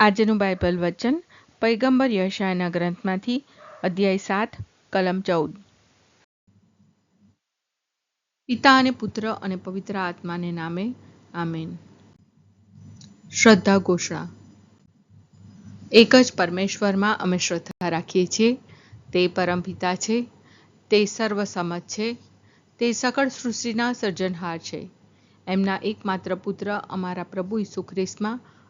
આજનું બાઇબલ વચન પૈગંબર યશાયના ગ્રંથમાંથી, અધ્યાય સાત, કલમ ચૌદ. પિતા અને પુત્ર અને પવિત્ર આત્માને નામે, આમેન. શ્રદ્ધા ઘોષણા. એક જ પરમેશ્વરમાં અમે શ્રદ્ધા રાખીએ છીએ. તે પરમપિતા છે. તે સર્વસમત છે. તે સકળ સૃષ્ટિના સર્જનહાર છે. એમના એકમાત્ર પુત્ર અમારા પ્રભુ ઈસુ ખ્રિસ્તમાં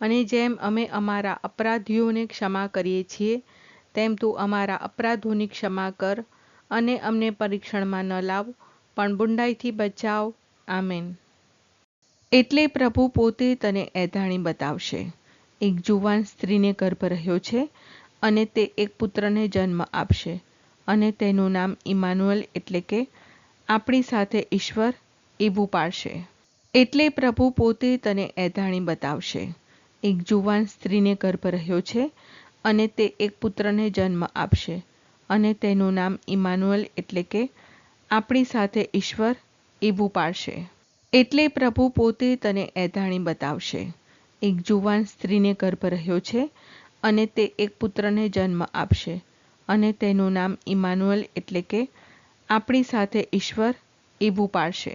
અને જેમ અમે અમારા અપરાધીઓને ક્ષમા કરીએ છીએ, તેમ તું અમારા અપરાધોની ક્ષમા કર અને અમને પરીક્ષણમાં ન લાવ, પણ બુંડાઈથી બચાવ. આમેન. એટલે પ્રભુ પોતે તને એધાણી બતાવશે. એક જુવાન સ્ત્રીને ગર્ભ રહ્યો છે અને તે એક પુત્રને જન્મ આપશે અને તેનું નામ ઇમાનુઅલ એટલે કે આપણી સાથે ઈશ્વર એવું પાડશે. એટલે પ્રભુ પોતે તને એધાણી બતાવશે. એક જુવાન સ્ત્રીને ગર્ભ રહ્યો છે અને તે એક પુત્રને જન્મ આપશે અને તેનું નામ ઇમાનુઅલ એટલે કે આપણી સાથે ઈશ્વર એવું પાડશે. એટલે પ્રભુ પોતે તને એધાણી બતાવશે. એક જુવાન સ્ત્રીને ગર્ભ રહ્યો છે અને તે એક પુત્રને જન્મ આપશે અને તેનું નામ ઇમાનુઅલ એટલે કે આપણી સાથે ઈશ્વર એવું પાડશે.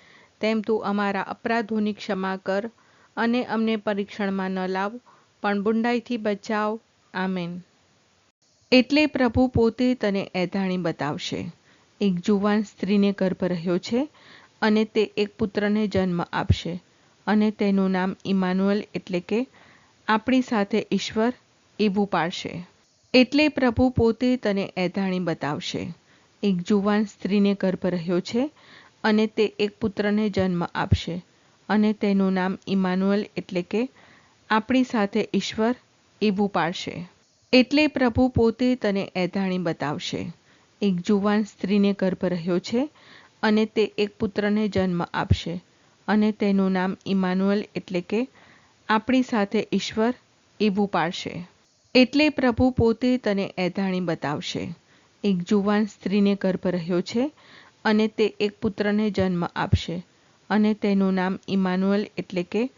તેમ તું અમારા અપરાધોની ક્ષમા કર અને અમને પરીક્ષણમાં ન લાવ, પણ બુંડાઈથી બચાવ. આમેન. એટલે પ્રભુ પોતે તને એધાણી બતાવશે. એક જુવાન સ્ત્રીને ગર્ભ રહ્યો છે અને તે એક પુત્રને જન્મ આપશે અને તેનું નામ ઇમાનુઅલ એટલે કે આપણી સાથે ઈશ્વર એવું પાડશે. એટલે પ્રભુ પોતે તને એધાણી બતાવશે. એક જુવાન સ્ત્રીને ગર્ભ રહ્યો છે અને તે એક પુત્રને જન્મ આપશે. અને તેનું નામ ઇમાનુઅલ એટલે કે આપણી સાથે ઈશ્વર એવું પાડશે. એટલે પ્રભુ પોતે તને એધાણી બતાવશે. એક જુવાન સ્ત્રીને ગર્ભ રહ્યો છે અને તે એક પુત્રને જન્મ આપશે. અને તેનું નામ ઇમાનુઅલ એટલે કે આપણી સાથે ઈશ્વર એવું પાડશે. એટલે પ્રભુ પોતે તને એધાણી બતાવશે. એક જુવાન સ્ત્રીને ગર્ભ રહ્યો છે અને તે એક પુત્રને જન્મ આપશે. અને તેનું નામ ઇમાનુઅલ એટલે કે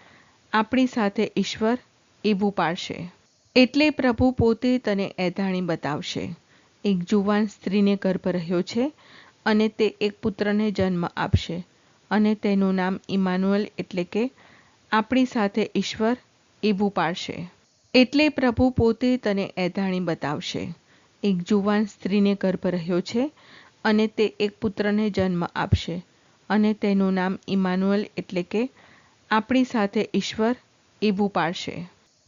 આપણી સાથે ઈશ્વર એવું પાડશે. એટલે પ્રભુ પોતે તને એધાણી બતાવશે. એક જુવાન સ્ત્રીને ગર્ભ રહ્યો છે અને તે એક પુત્રને જન્મ આપશે. અને તેનું નામ ઇમાનુઅલ એટલે કે આપણી સાથે ઈશ્વર એવું પાડશે. એટલે પ્રભુ પોતે તને એધાણી બતાવશે. એક જુવાન સ્ત્રીને ગર્ભ રહ્યો છે અને તે એક પુત્રને જન્મ આપશે. અને તેનું નામ ઇમાનુઅલ એટલે કે આપણી સાથે ઈશ્વર એવું પાડશે.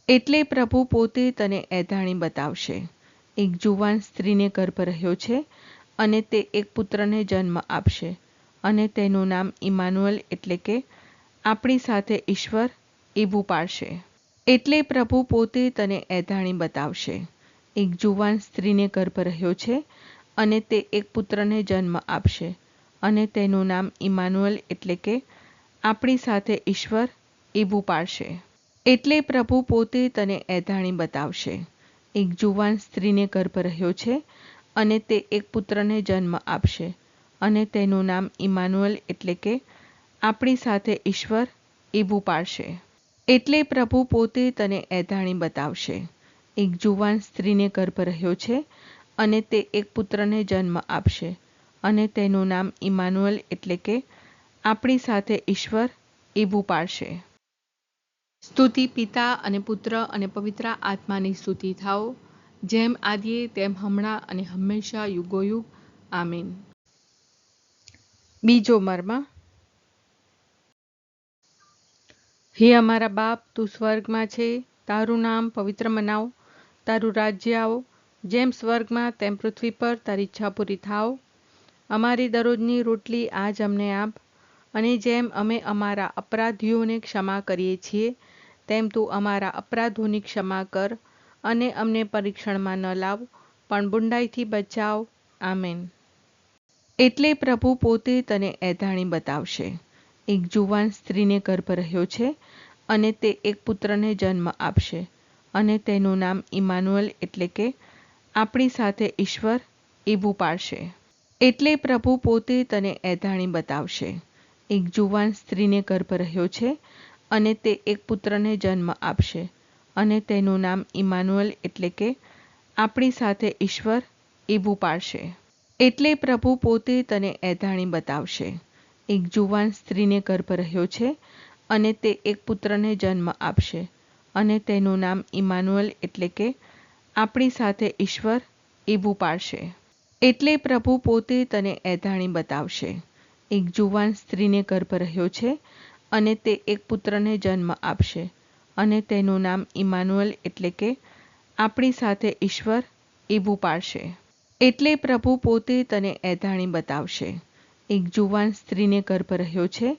એટલે પ્રભુ પોતે તને એધાણી બતાવશે. એક જુવાન સ્ત્રીને ગર્ભ રહ્યો છે અને તે એક પુત્રને જન્મ આપશે. અને તેનું નામ ઇમાનુઅલ એટલે કે આપણી સાથે ઈશ્વર એવું પાડશે. એટલે પ્રભુ પોતે તને એધાણી બતાવશે. એક જુવાન સ્ત્રીને ગર્ભ રહ્યો છે અને તે એક પુત્રને જન્મ આપશે. અને તેનું નામ ઇમાનુઅલ એટલે કે આપણી સાથે ઈશ્વર એવું પાડશે. એટલે પ્રભુ પોતે તને એધાણી બતાવશે. એક જુવાન સ્ત્રીને ગર્ભ રહ્યો છે અને તે એક પુત્રને જન્મ આપશે. અને તેનું નામ ઇમાનુઅલ એટલે કે આપણી સાથે ઈશ્વર ઈબું પાડશે. એટલે પ્રભુ પોતે તને એધાણી બતાવશે. એક જુવાન સ્ત્રીને ગર્ભ રહ્યો છે અને તે એક પુત્રને જન્મ આપશે. અને તેનું નામ ઇમાનુઅલ એટલે કે આપણી સાથે ઈશ્વર ઈબું પાડશે. સ્તુતિ પિતા અને પુત્ર અને પવિત્ર આત્માની સ્તુતિ થાઓ, જેમ આદિએ તેમ હમણાં અને હંમેશા યુગોયુગ. આમીન. બીજો મર્મ. હે અમારા બાપ, તું સ્વર્ગમાં છે. તારું નામ પવિત્ર મનાવ. તારું રાજ્ય આવો. જેમ સ્વર્ગમાં તેમ પૃથ્વી પર તારી ઈચ્છા પૂરી થાવ અમારી દરરોજની રોટલી આજ અમને આપ. અને જેમ અમે અમારા અપરાધીઓને ક્ષમા કરીએ છીએ, તેમ તું અમારા અપરાધોની ક્ષમા કર અને અમને પરીક્ષણમાં ન લાવ, પણ બુંડાઈથી બચાવ. આમેન. એટલે પ્રભુ પોતે તને એધાણી બતાવશે. એક જુવાન સ્ત્રીને ગર્ભ રહ્યો છે અને તે એક પુત્રને જન્મ આપશે. અને તેનું નામ ઇમાનુઅલ એટલે કે આપણી સાથે ઈશ્વર ઈબું પાડશે. એટલે પ્રભુ પોતે તને એધાણી બતાવશે. એક જુવાન સ્ત્રીને ગર્ભ રહ્યો છે અને તે એક પુત્રને જન્મ આપશે અને તેનું નામ ઇમાનુઅલ એટલે કે આપણી સાથે ઈશ્વર ઈબું પાડશે. એટલે પ્રભુ પોતે તને એધાણી બતાવશે. એક જુવાન સ્ત્રીને ગર્ભ રહ્યો છે અને તે એક પુત્રને જન્મ આપશે અને તેનું નામ ઇમાનુઅલ એટલે કે આપણી સાથે ઈશ્વર ઈબું પાડશે. એટલે પ્રભુ પોતે તને એધાણી બતાવશે. એક જુવાન સ્ત્રીને ગર્ભ રહ્યો છે અને તે એક પુત્રને જન્મ આપશે અને તેનું નામ ઇમાનુઅલ એટલે કે આપણી સાથે ઈશ્વર ઈબું પાડશે. એટલે પ્રભુ પોતે તને એધાણી બતાવશે. એક જુવાન સ્ત્રીને ગર્ભ રહ્યો છે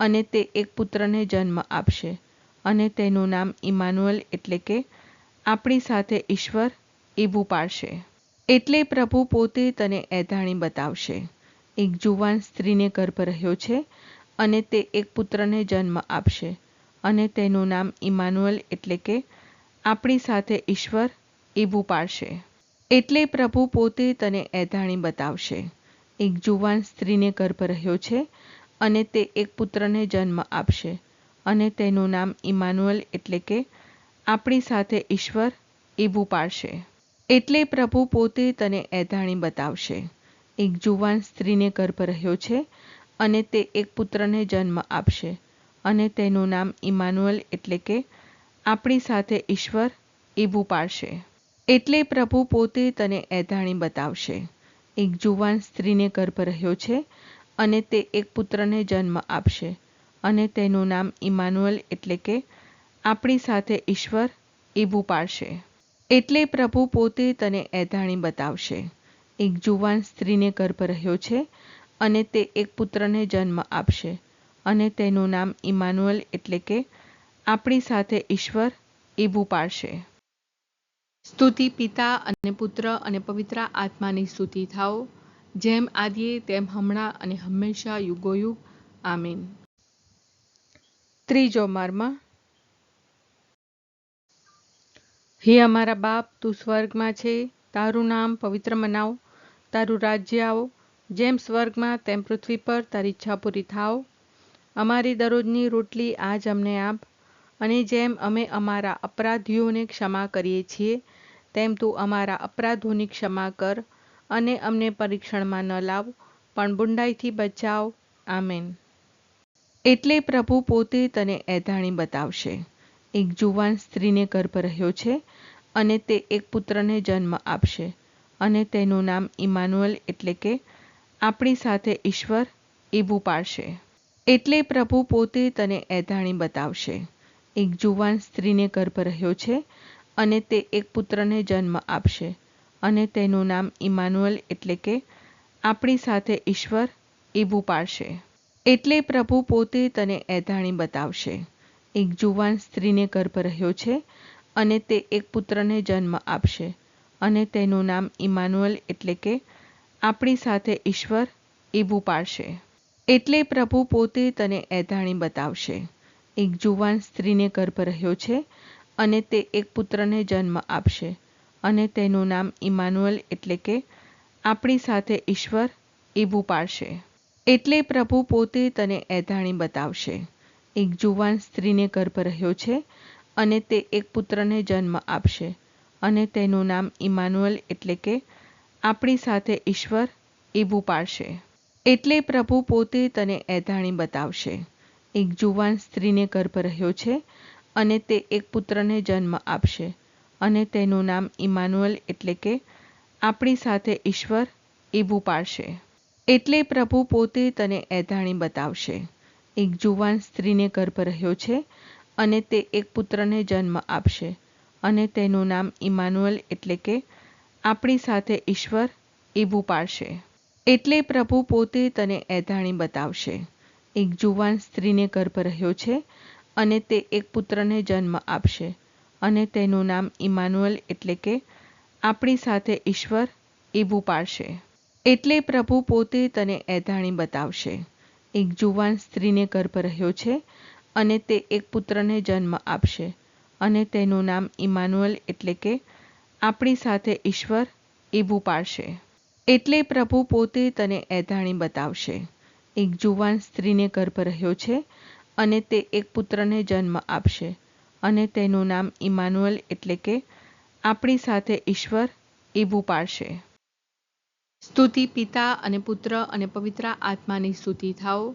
અને તે એક પુત્રને જન્મ આપશે અને તેનું નામ ઇમાનુઅલ એટલે કે આપણી સાથે ઈશ્વર ઈબું પાડશે. એટલે પ્રભુ પોતે તને એધાણી બતાવશે. એક જુવાન સ્ત્રીને ગર્ભ રહ્યો છે અને તે એક પુત્રને જન્મ આપશે અને તેનું નામ ઇમાનુઅલ એટલે કે આપણી સાથે ઈશ્વર ઈબું પાડશે. એટલે પ્રભુ પોતે તને એધાણી બતાવશે. એક જુવાન સ્ત્રીને ગર્ભ રહ્યો છે અને તે એક પુત્રને જન્મ આપશે અને તેનું નામ ઇમાનુઅલ એટલે કે આપણી સાથે ઈશ્વર ઈબું પાડશે. એટલે પ્રભુ પોતે તને એધાણી બતાવશે. એક જુવાન સ્ત્રીને ગર્ભ રહ્યો છે અને તે એક પુત્રને જન્મ આપશે અને તેનું નામ ઇમાનુઅલ એટલે કે આપણી સાથે ઈશ્વર ઈબું પાડશે. એટલે પ્રભુ પોતે તને એધાણી બતાવશે. એક જુવાન સ્ત્રીને ગર્ભ રહ્યો છે અને તે એક પુત્રને જન્મ આપશે અને તેનું નામ ઇમાનુઅલ એટલે કે આપણી સાથે ઈશ્વર ઈબું પાડશે. એટલે પ્રભુ પોતે તને એધાણી બતાવશે. એક જુવાન સ્ત્રીને ગર્ભ રહ્યો છે અને તે એક પુત્રને જન્મ આપશે અને તેનું નામ ઇમાનુઅલ એટલે કે આપણી સાથે ઈશ્વર ઈબું પાડશે. સ્તુતિ પિતા અને પુત્ર અને પવિત્ર આત્માની સ્તુતિ થાઓ. જેમ આદિએ, તેમ હમણાં અને હંમેશા યુગોયુગ. આમીન. ત્રીજો મર્મ હે અમારા બાપ, તું સ્વર્ગમાં છે, તારું નામ પવિત્ર મનાવ, તારું રાજ્ય આવો, જેમ સ્વર્ગમાં તેમ પૃથ્વી પર તારી ઈચ્છા પૂરી થાવ. અમારી દરરોજની રોટલી આજ અમને આપ, અને જેમ અમે અમારા અપરાધીઓને ક્ષમા કરીએ છીએ, તેમ તું અમારા અપરાધોની ક્ષમા કર, અને અમને પરીક્ષણમાં ન લાવ, પણ બુંડાઈથી બચાવ. આમેન. એટલે પ્રભુ પોતે તને એધાણી બતાવશે. એક જુવાન સ્ત્રીને ગર્ભ રહ્યો છે અને તે એક પુત્રને જન્મ આપશે. અને તેનું નામ ઇમાનુઅલ એટલે કે આપણી સાથે ઈશ્વર ઈબું પાડશે. એટલે પ્રભુ પોતે તને એધાણી બતાવશે. એક જુવાન સ્ત્રીને ગર્ભ રહ્યો છે અને તે એક પુત્રને જન્મ આપશે. અને તેનું નામ ઇમાનુઅલ એટલે કે આપણી સાથે ઈશ્વર ઈબું પાડશે. એટલે પ્રભુ પોતે તને એધાણી બતાવશે. એક જુવાન સ્ત્રીને ગર્ભ રહ્યો છે અને તે એક પુત્રને જન્મ આપશે. અને તેનું નામ ઇમાનુઅલ એટલે કે આપણી સાથે ઈશ્વર ઈબું પાડશે. એટલે પ્રભુ પોતે તને એધાણી બતાવશે. એક જુવાન સ્ત્રીને ગર્ભ રહ્યો છે અને તે એક પુત્રને જન્મ આપશે. અને તેનું નામ ઇમાનુઅલ એટલે કે આપણી સાથે ઈશ્વર ઈબું પાડશે. એટલે પ્રભુ પોતે તને એધાણી બતાવશે. એક જુવાન સ્ત્રીને ગર્ભ રહ્યો છે અને તે એક પુત્રને જન્મ આપશે. અને તેનું નામ ઇમાનુઅલ એટલે કે આપણી સાથે ઈશ્વર ઈબું પાડશે. એટલે પ્રભુ પોતે તને એધાણી બતાવશે. એક જુવાન સ્ત્રીને ગર્ભ રહ્યો છે અને તે એક પુત્રને જન્મ આપશે. અને તેનું નામ ઇમાનુઅલ એટલે કે આપણી સાથે ઈશ્વર ઈબું પાડશે. એટલે પ્રભુ પોતે તને એધાણી બતાવશે. એક જુવાન સ્ત્રીને ગર્ભ રહ્યો છે અને તે એક પુત્રને જન્મ આપશે. અને તેનું નામ ઇમાનુઅલ એટલે કે આપણી સાથે ઈશ્વર ઈબું પાડશે. એટલે પ્રભુ પોતે તને એધાણી બતાવશે. એક જુવાન સ્ત્રીને ગર્ભ રહ્યો છે અને તે એક પુત્રને જન્મ આપશે. અને તેનું નામ ઇમાનુઅલ એટલે કે આપણી સાથે ઈશ્વર ઈબું પાડશે. એટલે પ્રભુ પોતે તને એધાણી બતાવશે. એક જુવાન સ્ત્રીને ગર્ભ રહ્યો છે અને તે એક પુત્રને જન્મ આપશે. અને તેનું નામ ઇમાનુઅલ એટલે કે આપણી સાથે ઈશ્વર ઈબું પાડશે. એટલે પ્રભુ પોતે તને એધાણી બતાવશે. એક જુવાન સ્ત્રીને ગર્ભ રહ્યો છે અને તે એક પુત્રને જન્મ આપશે. અને તેનું નામ ઇમાનુઅલ એટલે કે આપણી સાથે ઈશ્વર ઈબું પાડશે. સ્તુતિ પિતા અને પુત્ર અને પવિત્ર આત્માની સ્તુતિ થાઓ.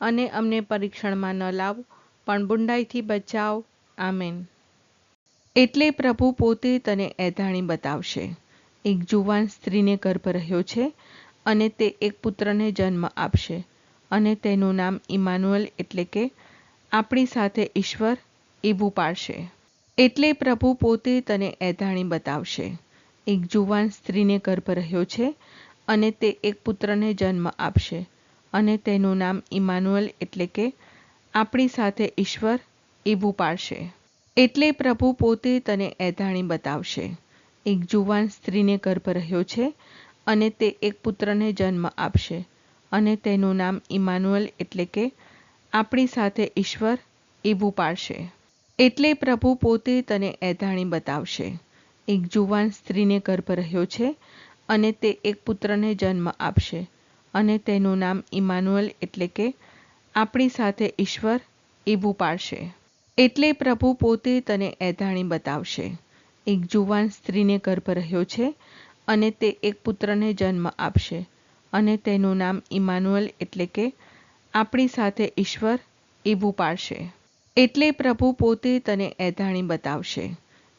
અને અમને પરીક્ષણમાં ન લાવ, પણ બુંડાઈથી બચાવ. આમેન. એટલે પ્રભુ પોતે તને એધાણી બતાવશે. એક જુવાન સ્ત્રીને ગર્ભ રહ્યો છે અને તે એક પુત્રને જન્મ આપશે અને તેનું નામ ઇમાનુઅલ એટલે કે આપણી સાથે ઈશ્વર ઈભું પાડશે. એટલે પ્રભુ પોતે તને એધાણી બતાવશે. એક જુવાન સ્ત્રીને ગર્ભ રહ્યો છે અને તે એક પુત્રને જન્મ આપશે અને તેનું નામ ઇમાનુઅલ એટલે કે આપણી સાથે ઈશ્વર ઈબું પાડશે. એટલે પ્રભુ પોતે તને એધાણી બતાવશે. એક જુવાન સ્ત્રીને ગર્ભ રહ્યો છે અને તે એક પુત્રને જન્મ આપશે. અને તેનું નામ ઇમાનુઅલ એટલે કે આપણી સાથે ઈશ્વર ઈબું પાડશે. એટલે પ્રભુ પોતે તને એધાણી બતાવશે. એક જુવાન સ્ત્રીને ગર્ભ રહ્યો છે અને તે એક પુત્રને જન્મ આપશે. અને તેનું નામ ઇમાનુઅલ એટલે કે આપણી સાથે ઈશ્વર ઈબું પાડશે. એટલે પ્રભુ પોતે તને એધાણી બતાવશે. એક જુવાન સ્ત્રીને ગર્ભ રહ્યો છે અને તે એક પુત્રને જન્મ આપશે અને તેનું નામ ઇમાનુઅલ એટલે કે આપણી સાથે ઈશ્વર ઈભું પાડશે. એટલે પ્રભુ પોતે તને એધાણી બતાવશે.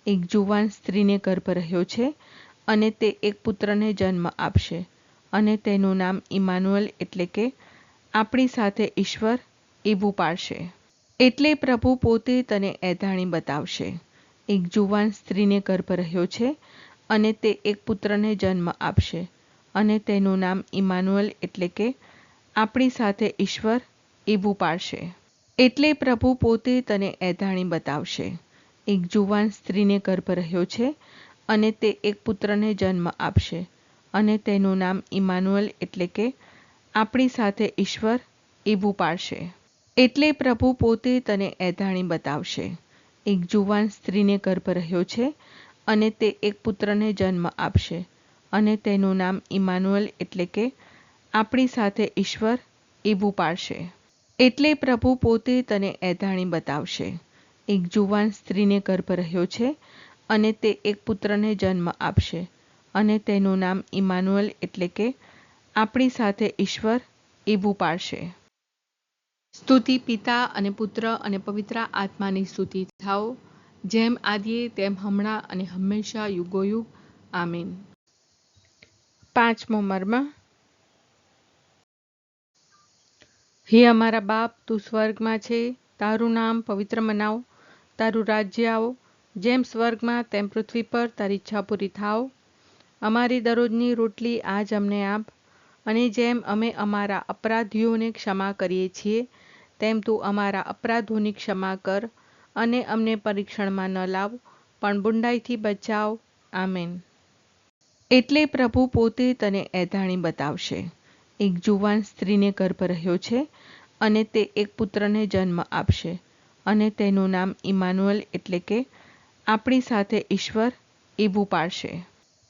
એક જુવાન સ્ત્રીને ગર્ભ રહ્યો છે અને તે એક પુત્રને જન્મ આપશે અને તેનું નામ ઇમાનુઅલ એટલે કે આપણી સાથે ઈશ્વર ઈબું પાડશે. એટલે પ્રભુ પોતે તને એધાણી બતાવશે. એક જુવાન સ્ત્રીને ગર્ભ રહ્યો છે અને તે એક પુત્રને જન્મ આપશે. અને તેનું નામ ઇમાનુઅલ એટલે કે આપણી સાથે ઈશ્વર ઈબું પાડશે. એટલે પ્રભુ પોતે તને એધાણી બતાવશે. એક જુવાન સ્ત્રીને ગર્ભ રહ્યો છે અને તે એક પુત્રને જન્મ આપશે. અને તેનું નામ ઇમાનુઅલ એટલે કે આપણી સાથે ઈશ્વર ઈબું પાડશે. એટલે પ્રભુ પોતે તને એધાણી બતાવશે. એક જુવાન સ્ત્રીને ગર્ભ રહ્યો છે અને તે એક પુત્રને જન્મ આપશે. અને તેનું નામ ઇમાનુઅલ એટલે કે આપણી સાથે ઈશ્વર ઈબું પાડશે. એટલે પ્રભુ પોતે તને એધાણી બતાવશે. એક જુવાન સ્ત્રીને ગર્ભ રહ્યો છે અને તે એક પુત્રને જન્મ આપશે. અને તેનું નામ ઇમાનુઅલ એટલે કે આપણી સાથે ઈશ્વર ઈબું પાડશે. સ્તુતિ પિતા અને પુત્ર અને પવિત્ર આત્માની સ્તુતિ થાઓ, જેમ આદિએ તેમ હમણાં અને હંમેશા યુગોયુગ. આમીન. પાંચમો મર્મ. હે અમારા બાપ, તું સ્વર્ગમાં છે, તારું નામ પવિત્ર મનાવ, તારું રાજ્ય આવો, જેમ સ્વર્ગમાં તેમ પૃથ્વી પર તારી ઈચ્છા પૂરી થાવ અમારી દરરોજની રોટલી આજ અમને આપ. અને જેમ અમે અમારા અપરાધીઓને ક્ષમા કરીએ છીએ, તેમ તું અમારા અપરાધોની ક્ષમા કર અને અમને પરીક્ષણમાં ન લાવ, પણ બુંડાઈથી બચાવ. આમેન. એટલે પ્રભુ પોતે તને એધાણી બતાવશે. એક જુવાન સ્ત્રીને ગર્ભ રહ્યો છે અને તે એક પુત્રને જન્મ આપશે. અને તેનું નામ ઇમાનુઅલ એટલે કે આપણી સાથે ઈશ્વર એવું પાડશે.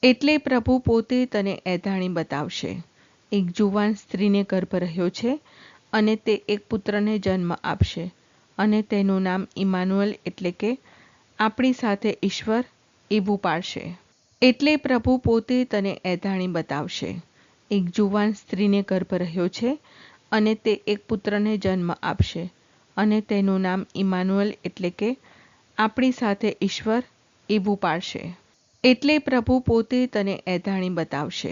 એટલે પ્રભુ પોતે તને એધાણી બતાવશે. એક જુવાન સ્ત્રીને ગર્ભ રહ્યો છે અને તે એક પુત્રને જન્મ આપશે અને તેનું નામ ઇમાનુઅલ એટલે કે આપણી સાથે ઈશ્વર એવું પાડશે. એટલે પ્રભુ પોતે તને એધાણી બતાવશે. એક જુવાન સ્ત્રીને ગર્ભ રહ્યો છે અને તે એક પુત્રને જન્મ આપશે અને તેનું નામ ઇમાનુઅલ એટલે કે આપણી સાથે ઈશ્વર એવું પાડશે. એટલે પ્રભુ પોતે તને એધાણી બતાવશે.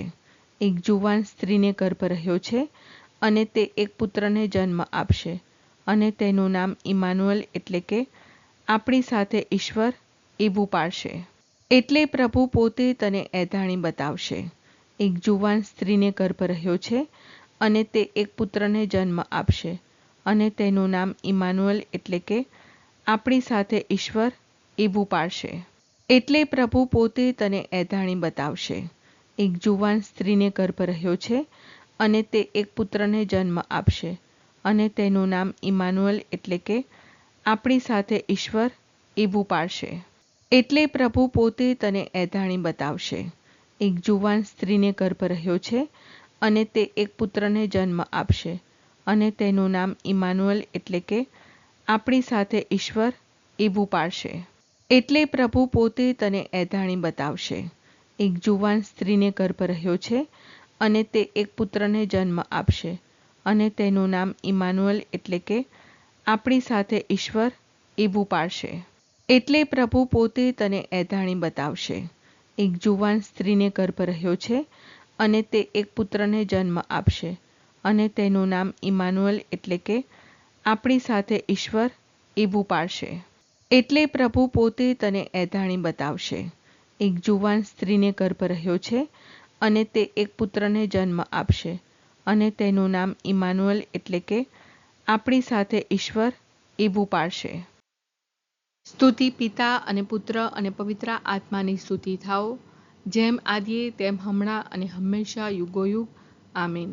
એક જુવાન સ્ત્રીને ગર્ભ રહ્યો છે અને તે એક પુત્રને જન્મ આપશે અને તેનું નામ ઇમાનુઅલ એટલે કે આપણી સાથે ઈશ્વર એવું પાડશે. એટલે પ્રભુ પોતે તને એધાણી બતાવશે. એક જુવાન સ્ત્રીને ગર્ભ રહ્યો છે અને તે એક પુત્રને જન્મ આપશે અને તેનું નામ ઇમાનુઅલ એટલે કે આપણી સાથે ઈશ્વર એવું પાડશે. એટલે પ્રભુ પોતે તને એધાણી બતાવશે. એક જુવાન સ્ત્રીને ગર્ભ રહ્યો છે અને તે એક પુત્રને જન્મ આપશે અને તેનું નામ ઇમાનુઅલ એટલે કે આપણી સાથે ઈશ્વર એવું પાડશે. એટલે પ્રભુ પોતે તને એધાણી બતાવશે. એક જુવાન સ્ત્રીને ગર્ભ રહ્યો છે અને તે એક પુત્રને જન્મ આપશે અને તેનું નામ ઇમાનુઅલ એટલે કે આપણી સાથે ઈશ્વર એવું પાડશે. એટલે પ્રભુ પોતે તને એધાણી બતાવશે. એક જુવાન સ્ત્રીને ગર્ભ રહ્યો છે અને તે એક પુત્રને જન્મ આપશે અને તેનું નામ ઇમાનુઅલ એટલે કે આપણી સાથે ઈશ્વર એવું પાડશે. એટલે પ્રભુ પોતે તને એધાણી બતાવશે. એક જુવાન સ્ત્રીને ગર્ભ રહ્યો છે અને તે એક પુત્રને જન્મ આપશે અને તેનું નામ ઇમાનુઅલ એટલે કે આપણી સાથે ઈશ્વર એવું પાડશે. એટલે પ્રભુ પોતે તને એધાણી બતાવશે. એક જુવાન સ્ત્રીને ગર્ભ રહ્યો છે અને તે એક પુત્રને જન્મ આપશે અને તેનું નામ ઇમાનુઅલ એટલે કે આપણી સાથે ઈશ્વર એવું પાડશે. સ્તુતિ પિતા અને પુત્ર અને પવિત્ર આત્માની સ્તુતિ થાઓ. જેમ આદિએ, તેમ હમણાં અને હંમેશા યુગોયુગ. આમીન.